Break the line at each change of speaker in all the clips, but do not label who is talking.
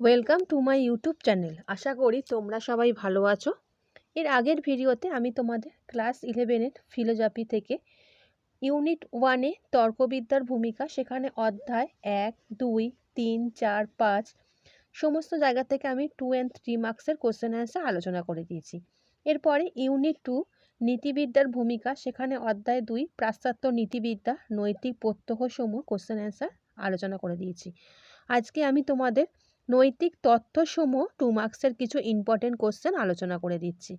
Welcome to my YouTube channel আশা করি তোমরা সবাই ভালো আছো। এর আগের ভিডিওতে আমি তোমাদের ক্লাস ইলেভেনের ফিলোজফি থেকে ইউনিট ওয়ানে তর্কবিদ্যার ভূমিকা, সেখানে অধ্যায় এক, দুই, তিন, চার, পাঁচ সমস্ত জায়গা থেকে আমি টু অ্যান্ড থ্রি মার্কসের কোশ্চেন অ্যান্সার আলোচনা করে দিয়েছি। এরপরে ইউনিট টু নীতিবিদ্যার ভূমিকা, সেখানে অধ্যায় দুই, পাশ্চাত্য নীতিবিদ্যা, নৈতিক প্রত্যহসমূহ কোশ্চেন অ্যান্সার আলোচনা করে দিয়েছি। আজকে আমি তোমাদের নৈতিক তথ্যসমূহ টু মার্কসের কিছু ইম্পর্টেন্ট কোশ্চেন আলোচনা করে দিচ্ছি।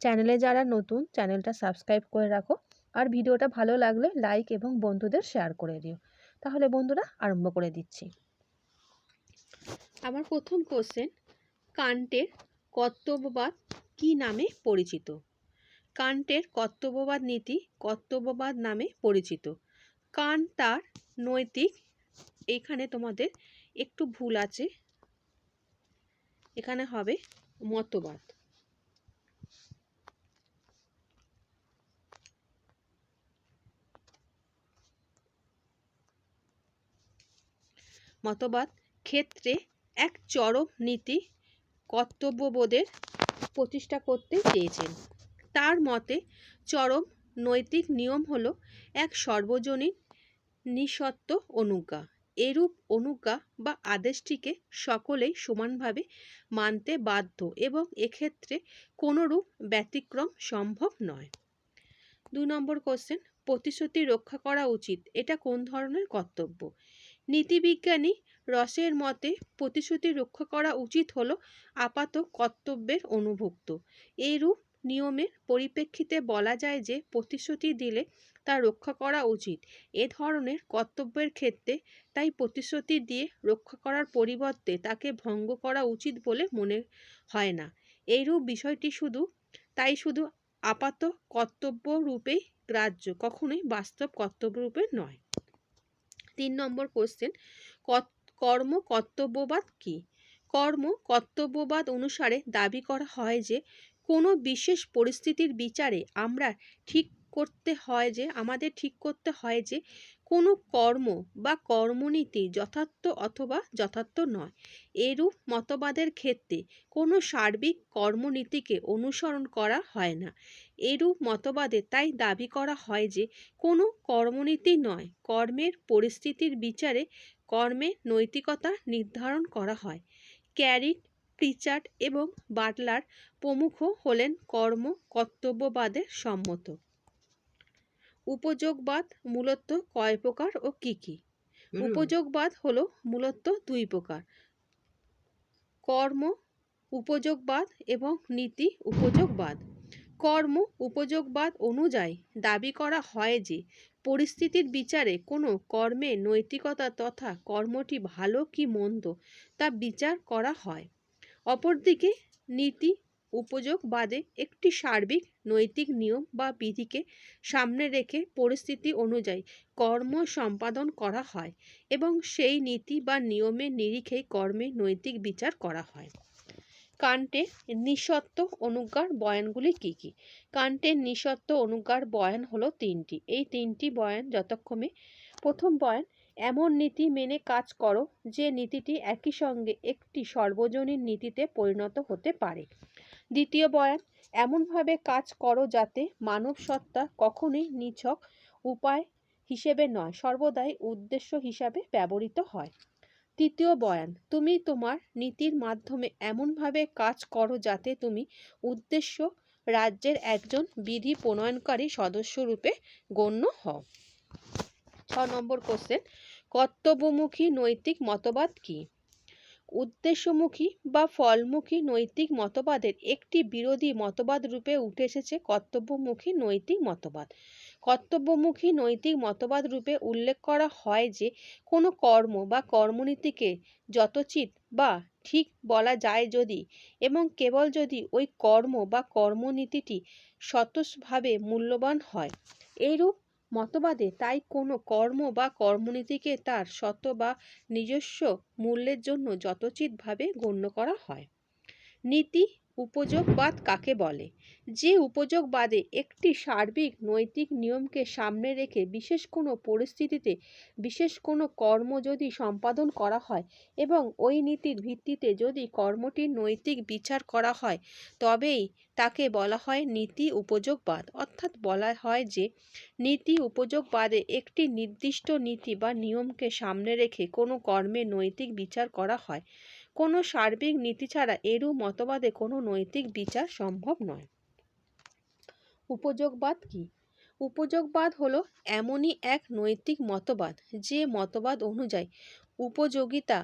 চ্যানেলে যারা নতুন চ্যানেলটা সাবস্ক্রাইব করে রাখো। আর ভিডিওটা ভালো লাগলে লাইক এবং বন্ধুদের শেয়ার করে দিও। তাহলে বন্ধুরা আরম্ভ করে দিচ্ছি। আমার প্রথম কোশ্চেন কান্টের কর্তব্যবাদ কি নামে পরিচিত? কান্টের কর্তব্যবাদ নীতি কর্তব্যবাদ নামে পরিচিত। কান তার নৈতিক, এখানে তোমাদের একটু ভুল আছে। এখানে হবে মতবাদ। মতবাদ, ক্ষেত্রে এক চরম নীতি কর্তব্যবোধের প্রতিষ্ঠা করতে চেয়েছেন। তার মতে, চরম নৈতিক নিয়ম হলো এক সর্বজনীন নিঃসত্ত্ব অনুজ্ঞা। এরূপ অনুজ্ঞা বা আদেশটিকে সকলেই সমানভাবে মানতে বাধ্য এবং এক্ষেত্রে কোনোরূপ ব্যতিক্রম সম্ভব নয়। দুই নম্বর কোশ্চেন প্রতিশ্রুতি রক্ষা করা উচিত। এটা কোন ধরনের কর্তব্য? নীতিবিজ্ঞানী রসের মতে, প্রতিশ্রুতি রক্ষা করা উচিত হলো আপাত কর্তব্যের অনুভুক্ত। এইরূপ নিয়মের পরিপ্রেক্ষিতে বলা যায় যে প্রতিশ্রুতি দিলে তা রক্ষা করা উচিত। এ ধরনের কর্তব্যের ক্ষেত্রে তাই প্রতিশ্রুতি দিয়ে রক্ষা করার পরিবর্তে তাকে ভঙ্গ করা উচিত বলে মনে হয় না। এইরূপ বিষয়টি শুধু, তাই শুধু আপাত কর্তব্য রূপেই গ্রাহ্য, কখনোই বাস্তব কর্তব্য রূপে নয়। তিন নম্বর কোশ্চেন কর্ম কর্তব্যবাদ কি? কর্ম কর্তব্যবাদ অনুসারে দাবি করা হয় যে কোনো বিশেষ পরিস্থিতির বিচারে আমরা ঠিক করতে হয় যে, আমাদের ঠিক করতে হয় যে, কোনো কর্ম বা কর্মনীতি যথার্থ অথবা যথার্থ নয়। এরূপ মতবাদের ক্ষেত্রে কোনো সার্বিক কর্মনীতিকে অনুসরণ করা হয় না। এরূপ মতবাদে তাই দাবি করা হয় যে, কোনো কর্মনীতি নয়, কর্মের পরিস্থিতির বিচারে কর্মে নৈতিকতা নির্ধারণ করা হয়। ক্যারিট প্রিচার্ড এবং বাটলার প্রমুখ হলেন কর্ম কর্তব্যবাদের সম্মত। উপযোগবাদ মূলত কয় প্রকার ও কি কি? উপযোগবাদ হলো মূলত দুই প্রকার। কর্ম উপযোগবাদ এবং নীতি উপযোগবাদ। কর্ম উপযোগবাদ অনুযায়ী দাবি করা হয় যে পরিস্থিতির বিচারে কোনো কর্মে নৈতিকতা তথা কর্মটি ভালো কি মন্দ তা বিচার করা হয়। অপরদিকে নীতি, উপযোগ বাদে একটি সার্বিক, নৈতিক নিয়ম বা বিধিকে সামনে রেখে পরিস্থিতি অনুযায়ী কর্ম সম্পাদন করা হয় এবং সেই নীতি বা নিয়মের নিরিখেই কর্মে নৈতিক বিচার করা হয়। কান্টে নিঃসত্ত্ব অনুজ্ঞার বয়ানগুলি কি কি? কান্টের নিঃসত্ত্ব অনুজ্ঞার বয়ান হলো তিনটি। এই তিনটি বয়ান যতক্ষণে প্রথম বয়ান এমন নীতি মেনে কাজ করো যে নীতিটি একই সঙ্গে একটি সর্বজনীন নীতিতে পরিণত হতে পারে। দ্বিতীয় বয়ান, এমনভাবে কাজ করো যাতে মানব সত্তা কখনোই নিছক উপায় হিসেবে নয়, সর্বদাই উদ্দেশ্য হিসাবে ব্যবহৃত হয়। তৃতীয় বয়ান, তুমি তোমার নীতির মাধ্যমে এমনভাবে কাজ করো যাতে তুমি উদ্দেশ্য রাজ্যের একজন বিধি প্রণয়নকারী সদস্যরূপে গণ্য হও। ছ নম্বর কোশ্চেন কর্তব্যমুখী নৈতিক মতবাদ কী? উদ্দেশ্যমুখী বা ফলমুখী নৈতিক মতবাদের একটি বিরোধী মতবাদ রূপে উঠে এসেছে কর্তব্যমুখী নৈতিক মতবাদ। কর্তব্যমুখী নৈতিক মতবাদ রূপে উল্লেখ করা হয় যে, কোনো কর্ম বা কর্মনীতিকে যতচিত বা ঠিক বলা যায় যদি এবং কেবল যদি ওই কর্ম বা কর্মনীতিটি স্বতঃভাবে মূল্যবান হয়। এইরূপ মতবাদে তাই কোনো কর্ম বা কর্মনীতিকে তার শত বা নিজস্ব মূল্যের জন্য যথোচিতভাবে গণ্য করা হয়। নীতি উপযোগবাদ কাকে বলে? যে উপযোগবাদে একটি সার্বিক নৈতিক নিয়মকে সামনে রেখে বিশেষ কোনো পরিস্থিতিতে বিশেষ কোনো কর্ম যদি সম্পাদন করা হয় এবং ওই নীতির ভিত্তিতে যদি কর্মটির নৈতিক বিচার করা হয়, তবেই তাকে বলা হয় নীতি উপযোগবাদ অর্থাৎ বলা হয় যে, নীতি উপযোগবাদে একটি নির্দিষ্ট নীতি বা নিয়মকে সামনে রেখে কোনো কর্মের নৈতিক বিচার করা হয়। কোনো সার্বিক নীতি ছাড়া এরূপ মতবাদে কোনো নৈতিক বিচার সম্ভব নয়। উপযোগবাদ কি? উপযোগবাদ হলো এমনই এক নৈতিক মতবাদ, যে মতবাদ অনুযায়ী উপযোগিতা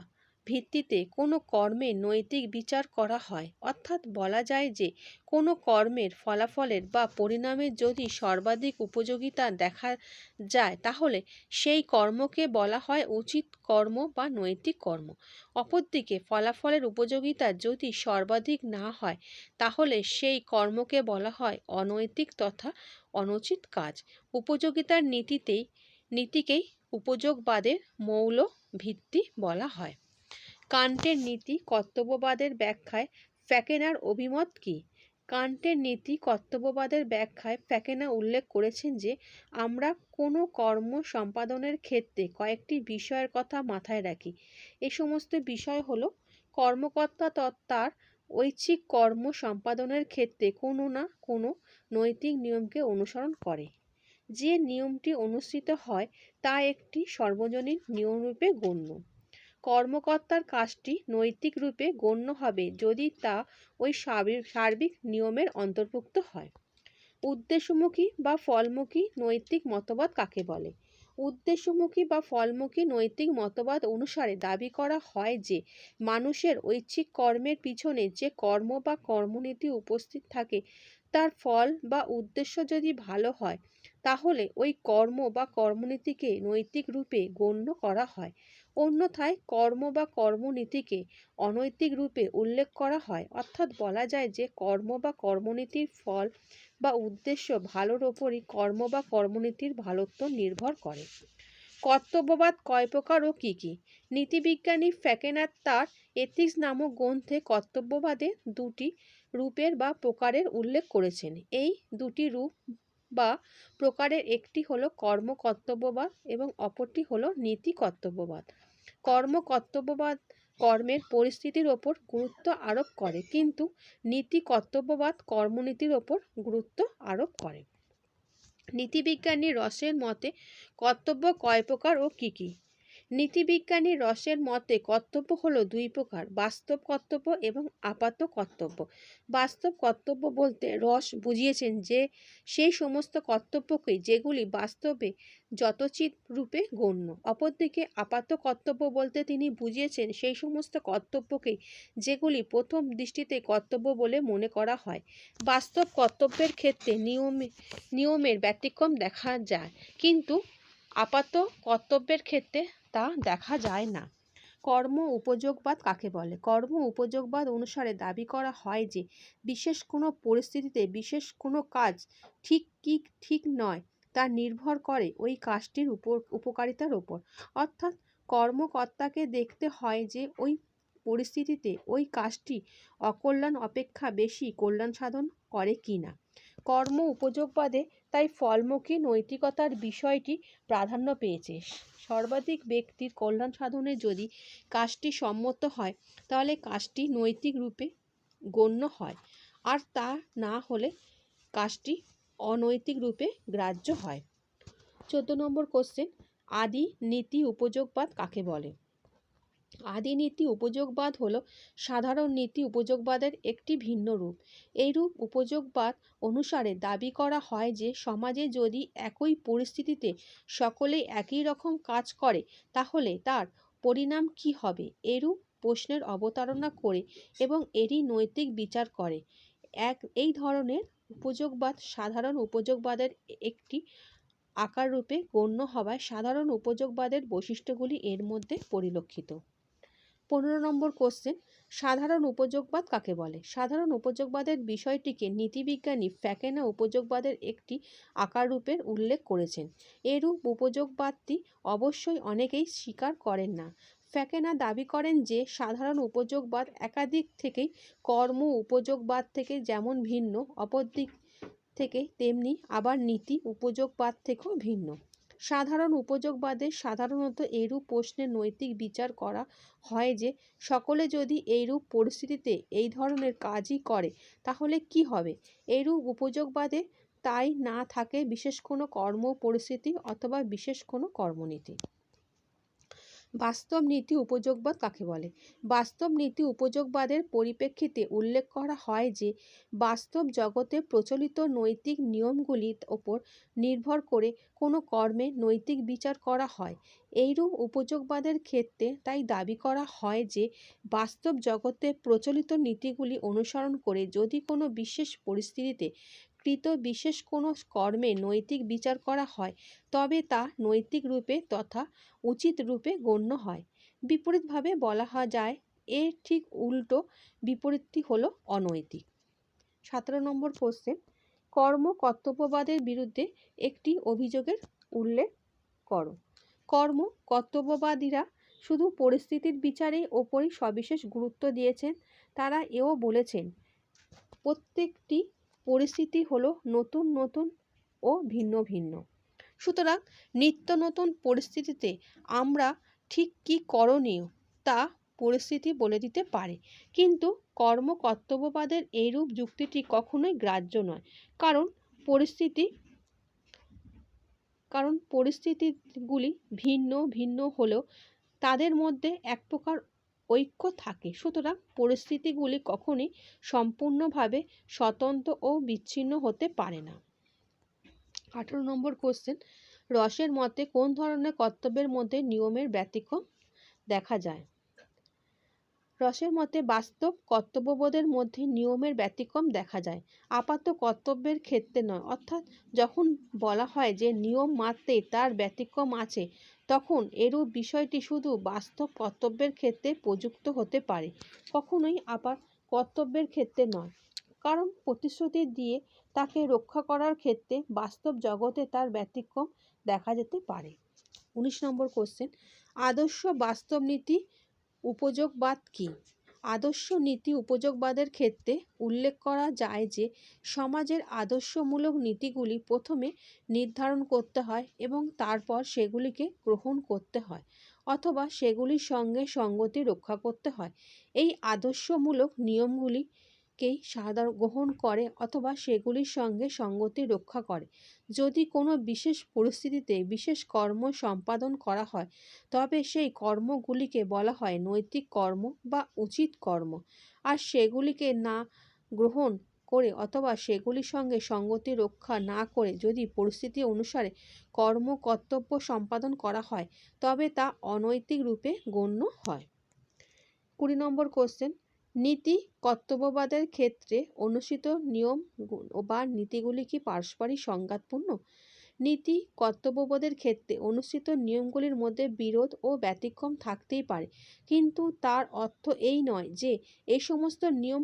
ভিত্তিতে কোনো কর্মের নৈতিক বিচার করা হয়। অর্থাৎ বলা যায় যে, কোনো কর্মের ফলাফলের বা পরিণামের যদি সর্বাধিক উপযোগিতা দেখা যায়, তাহলে সেই কর্মকে বলা হয় উচিত কর্ম বা নৈতিক কর্ম। অপরদিকে ফলাফলের উপযোগিতা যদি সর্বাধিক না হয়, তাহলে সেই কর্মকে বলা হয় অনৈতিক তথা অনুচিত কাজ। উপযোগিতার নীতিতেই, নীতিকেই উপযোগবাদের মৌল ভিত্তি বলা হয়। কান্টের নীতি কর্তব্যবাদের ব্যাখ্যায় ফ্যাকেনার অভিমত কী? কান্টের নীতি কর্তব্যবাদের ব্যাখ্যায় ফ্যাকেনা উল্লেখ করেছেন যে, আমরা কোনো কর্ম সম্পাদনের ক্ষেত্রে কয়েকটি বিষয়ের কথা মাথায় রাখি। এ সমস্ত বিষয় হলো, কর্মকর্তা তার ঐচ্ছিক কর্ম সম্পাদনের ক্ষেত্রে কোনো না কোনো নৈতিক নিয়মকে অনুসরণ করে। যে নিয়মটি অনুসৃত হয়, তা একটি সর্বজনীন নিয়মরূপে গণ্য। কর্মকর্তার কাজটি নৈতিক রূপে গণ্য হবে যদি তা ওই সার্বিক নিয়মের অন্তর্ভুক্ত হয়। উদ্দেশ্যমুখী বা ফলমুখী নৈতিক মতবাদ কাকে বলে? উদ্দেশ্যমুখী বা ফলমুখী নৈতিক মতবাদ অনুসারে দাবি করা হয় যে, মানুষের ঐচ্ছিক কর্মের পিছনে যে কর্ম বা কর্মনীতি উপস্থিত থাকে, তার ফল বা উদ্দেশ্য যদি ভালো হয়, তাহলে ওই কর্ম বা কর্মনীতিকে নৈতিক রূপে গণ্য করা হয়। অন্যথায় কর্ম বা কর্মনীতিকে অনৈতিক রূপে উল্লেখ করা হয়। অর্থাৎ বলা যায় যে কর্ম বা কর্মনীতির ফল বা উদ্দেশ্য ভালোর ওপরই কর্ম বা কর্মনীতির ভালোত্ব নির্ভর করে। কর্তব্যবাদ কয় প্রকার ও কী কী? নীতিবিজ্ঞানী ফ্যাকেনার তার এথিক্স নামক গ্রন্থে কর্তব্যবাদে দুটি রূপের বা প্রকারের উল্লেখ করেছেন। এই দুটি রূপ বা প্রকারের একটি হলো কর্ম কর্তব্যবাদ এবং অপরটি হলো নীতি কর্তব্যবাদ কর্ম কর্তব্যবাদ কর্মের পরিস্থিতির ওপর গুরুত্ব আরোপ করে, কিন্তু নীতি কর্তব্যবাদ কর্মনীতির ওপর গুরুত্ব আরোপ করে। নীতিবিজ্ঞানী রসের মতে, কর্তব্য কয় প্রকার ও কী কী? নীতিবিজ্ঞানী রসের মতে কর্তব্য হলো দুই প্রকার, বাস্তব কর্তব্য এবং আপাত কর্তব্য। বাস্তব কর্তব্য বলতে রস বুঝিয়েছেন যে, সেই সমস্ত কর্তব্যকে যেগুলি বাস্তবে যতচিত রূপে গণ্য। অপরদিকে আপাত কর্তব্য বলতে তিনি বুঝিয়েছেন সেই সমস্ত কর্তব্যকে যেগুলি প্রথম দৃষ্টিতে কর্তব্য বলে মনে করা হয়। বাস্তব কর্তব্যের ক্ষেত্রে নিয়মে, নিয়মের ব্যতিক্রম দেখা যায়। কিন্তু আপাত কর্তব্যের ক্ষেত্রে তা দেখা যায় না। কর্ম উপযোগবাদ কাকে বলে? কর্ম উপযোগবাদ অনুসারে দাবি করা হয় যে, বিশেষ কোনো পরিস্থিতিতে বিশেষ কোনো কাজ ঠিক কি ঠিক নয় তা নির্ভর করে ওই কাজটির উপর, উপকারিতার ওপর অর্থাৎ কর্মকর্তাকে দেখতে হয় যে, ওই পরিস্থিতিতে ওই কাজটি অকল্যাণ অপেক্ষা বেশি কল্যাণ সাধন করে কি না কর্ম উপযোগবাদে তাই ফলমুখী নৈতিকতার বিষয়টি প্রাধান্য পেয়েছে। সর্বাধিক ব্যক্তির কল্যাণ সাধনে যদি কাজটি সম্মত হয়, তাহলে কাজটি নৈতিক রূপে গণ্য হয়, আর তা না হলে কাজটি অনৈতিক রূপে গ্রাহ্য হয়। চোদ্দ নম্বর কোশ্চেন আদি নীতি উপযোগবাদ কাকে বলে? আদি নীতি উপযোগবাদ হলো সাধারণ নীতি উপযোগবাদের একটি ভিন্ন রূপ। এই রূপ উপযোগবাদ অনুসারে দাবি করা হয় যে, সমাজে যদি একই পরিস্থিতিতে সকলেই একই রকম কাজ করে, তাহলে তার পরিণাম কি হবে? এরূপ প্রশ্নের অবতারণা করে এবং এরই নৈতিক বিচার করে। এক, এই ধরনের উপযোগবাদ সাধারণ উপযোগবাদের একটি আকার রূপে গণ্য হওয়ায় সাধারণ উপযোগবাদের বৈশিষ্ট্যগুলি এর মধ্যে পরিলক্ষিত। পনেরো নম্বর কোশ্চেন সাধারণ উপযোগবাদ কাকে বলে? সাধারণ উপযোগবাদের বিষয়টিকে নীতিবিজ্ঞানী ফ্যাকেনা উপযোগবাদের একটি আকার রূপের উল্লেখ করেছেন। এরূপ উপযোগবাদটি অবশ্যই অনেকেই স্বীকার করেন না। ফ্যাকেনা দাবি করেন যে, সাধারণ উপযোগবাদ একাধিক থেকেই কর্ম উপযোগবাদ থেকে যেমন ভিন্ন, অপরদিক থেকে তেমনি আবার নীতি উপযোগবাদ থেকেও ভিন্ন। সাধারণ উপযোগবাদে সাধারণত এইরূপ প্রশ্নে নৈতিক বিচার করা হয় যে, সকলে যদি এইরূপ পরিস্থিতিতে এই ধরনের কাজই করে, তাহলে কি হবে? এইরূপ উপযোগবাদে তাই না থাকে বিশেষ কোনো কর্ম পরিস্থিতি অথবা বিশেষ কোনো কর্মনীতি। বাস্তব নীতি উপযোগবাদ কাকে বলে? বাস্তব নীতি উপযোগবাদের পরিপ্রেক্ষিতে উল্লেখ করা হয় যে, বাস্তব জগতে প্রচলিত নৈতিক নিয়মগুলির ওপর নির্ভর করে কোনো কর্মে নৈতিক বিচার করা হয়। এইরূপ উপযোগবাদের ক্ষেত্রে তাই দাবি করা হয় যে, বাস্তব জগতে প্রচলিত নীতিগুলি অনুসরণ করে যদি কোনো বিশেষ পরিস্থিতিতে কৃত বিশেষ কোনো কর্মে নৈতিক বিচার করা হয়, তবে তা নৈতিক রূপে তথা উচিত রূপে গণ্য হয়। বিপরীতভাবে বলা যায় এর ঠিক উল্টো বিপরীতটি হলো অনৈতিক। সতেরো নম্বর কোশ্চেন কর্ম কর্তব্যবাদের বিরুদ্ধে একটি অভিযোগের উল্লেখ করো। কর্ম কর্তব্যবাদীরা শুধু পরিস্থিতির বিচারে ওপরই সবিশেষ গুরুত্ব দিয়েছেন, তারা এও বলেছেন, প্রত্যেকটি পরিস্থিতি হলো নতুন নতুন ও ভিন্ন ভিন্ন। সুতরাং নিত্য নতুন পরিস্থিতিতে আমরা ঠিক কী করণীয় তা পরিস্থিতি বলে দিতে পারে। কিন্তু কর্ম কর্তব্যবাদের এইরূপ যুক্তিটি কখনোই গ্রাহ্য নয়। কারণ পরিস্থিতি, কারণ পরিস্থিতিগুলি ভিন্ন ভিন্ন হলেও তাদের মধ্যে এক প্রকার ঐক্য থাকে। সুতরাং পরিস্থিতিগুলি কখনই সম্পূর্ণভাবে স্বতন্ত্র ও বিচ্ছিন্ন হতে পারে না। আঠেরো নম্বর কোশ্চেন রসের মতে কোন ধরনের কর্তব্যের মধ্যে নিয়মের ব্যতিক্রম দেখা যায়? রসের মতে বাস্তব কর্তব্যবোধের মধ্যে নিয়মের ব্যতিক্রম দেখা যায়। আপাত কর্তব্যের ক্ষেত্রে নয়, অর্থাৎ যখন বলা হয় যে নিয়ম মাত্রে তার ব্যতিক্রম আছে, তখন এরূপ বিষয়টি শুধু বাস্তব কর্তব্যের ক্ষেত্রে প্রযুক্ত হতে পারে, কখনোই আবার কর্তব্যের ক্ষেত্রে নয়। কারণ প্রতিশ্রুতি দিয়ে তাকে রক্ষা করার ক্ষেত্রে বাস্তব জগতে তার ব্যতিক্রম দেখা যেতে পারে। উনিশ নম্বর কোশ্চেন আদর্শ বাস্তব নীতি উপযোগবাদ কী? আদর্শ নীতি উপযোগবাদের ক্ষেত্রে উল্লেখ করা যায় যে, সমাজের আদর্শমূলক নীতিগুলি প্রথমে নির্ধারণ করতে হয় এবং তারপর সেগুলিকে গ্রহণ করতে হয় অথবা সেগুলির সঙ্গে সঙ্গতি রক্ষা করতে হয়। এই আদর্শমূলক নিয়মগুলি কেই সাধারণ গ্রহণ করে অথবা সেগুলির সঙ্গে সঙ্গতি রক্ষা করে। যদি কোনো বিশেষ পরিস্থিতিতে বিশেষ কর্ম সম্পাদন করা হয়, তবে সেই কর্মগুলিকে বলা হয় নৈতিক কর্ম বা উচিত কর্ম। আর সেগুলিকে না গ্রহণ করে অথবা সেগুলির সঙ্গে সঙ্গতি রক্ষা না করে যদি পরিস্থিতি অনুসারে কর্ম কর্তব্য সম্পাদন করা হয়, তবে তা অনৈতিক রূপে গণ্য হয়। কুড়ি নম্বর কোশ্চেন নীতি কর্তব্যবাদের ক্ষেত্রে অনুসৃত নিয়ম বা নীতিগুলি কি পারস্পরিক সংঘাতপূর্ণ? নীতি কর্তব্যবোধের ক্ষেত্রে অনুসৃত নিয়মগুলির মধ্যে বিরোধ ও ব্যতিক্রম থাকতেই পারে। কিন্তু তার অর্থ এই নয় যে এই সমস্ত নিয়ম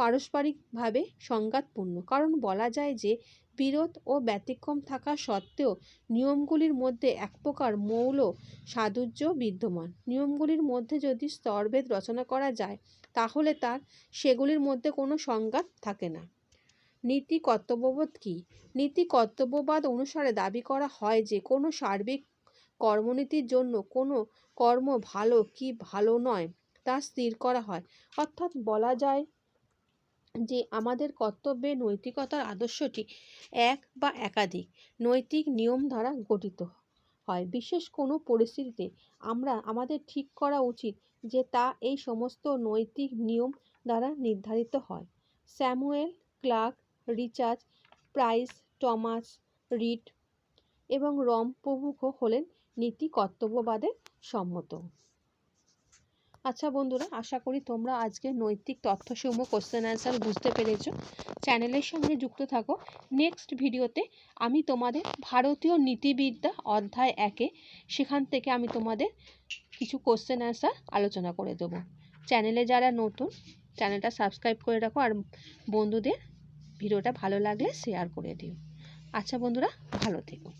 পারস্পরিকভাবে সংঘাতপূর্ণ। কারণ বলা যায় যে, বিরোধ ও ব্যতিক্রম থাকা সত্ত্বেও নিয়মগুলির মধ্যে এক প্রকার মৌল সাদুর্য বিদ্যমান। নিয়মগুলির মধ্যে যদি স্তরভেদ রচনা করা যায়, তাহলে তার সেগুলির মধ্যে কোনো সংঘাত থাকে না। নীতি কর্তব্যবোধ কী? নীতি কর্তব্যবাদ অনুসারে দাবি করা হয় যে, কোনো সার্বিক কর্মনীতির জন্য কোনো কর্ম ভালো কি ভালো নয় তা স্থির করা হয়। অর্থাৎ বলা যায় যে আমাদের কর্তব্যে নৈতিকতার আদর্শটি এক বা একাধিক নৈতিক নিয়ম দ্বারা গঠিত হয়। বিশেষ কোনো পরিস্থিতিতে আমরা আমাদের ঠিক করা উচিত যে তা এই সমস্ত নৈতিক নিয়ম দ্বারা নির্ধারিত হয়। Samuel Clarke, Richard Price, Thomas Reid এবং রম প্রমুখ হলেন নীতি কর্তব্যবাদের সম্মত। আচ্ছা বন্ধুরা, আশা করি তোমরা আজকে নৈতিক তথ্যসমূহ কোশ্চেন অ্যান্সার বুঝতে পেরেছ। চ্যানেলের সঙ্গে যুক্ত থাকো। নেক্সট ভিডিওতে আমি তোমাদের ভারতীয় নীতিবিদ্যা অধ্যায় একে, সেখান থেকে আমি তোমাদের কিছু কোশ্চেন অ্যান্সার আলোচনা করে দেবো। চ্যানেলে যারা নতুন চ্যানেলটা সাবস্ক্রাইব করে রাখো আর বন্ধুদের ভিডিওটা ভালো লাগলে শেয়ার করে দিও। আচ্ছা বন্ধুরা, ভালো থেকো।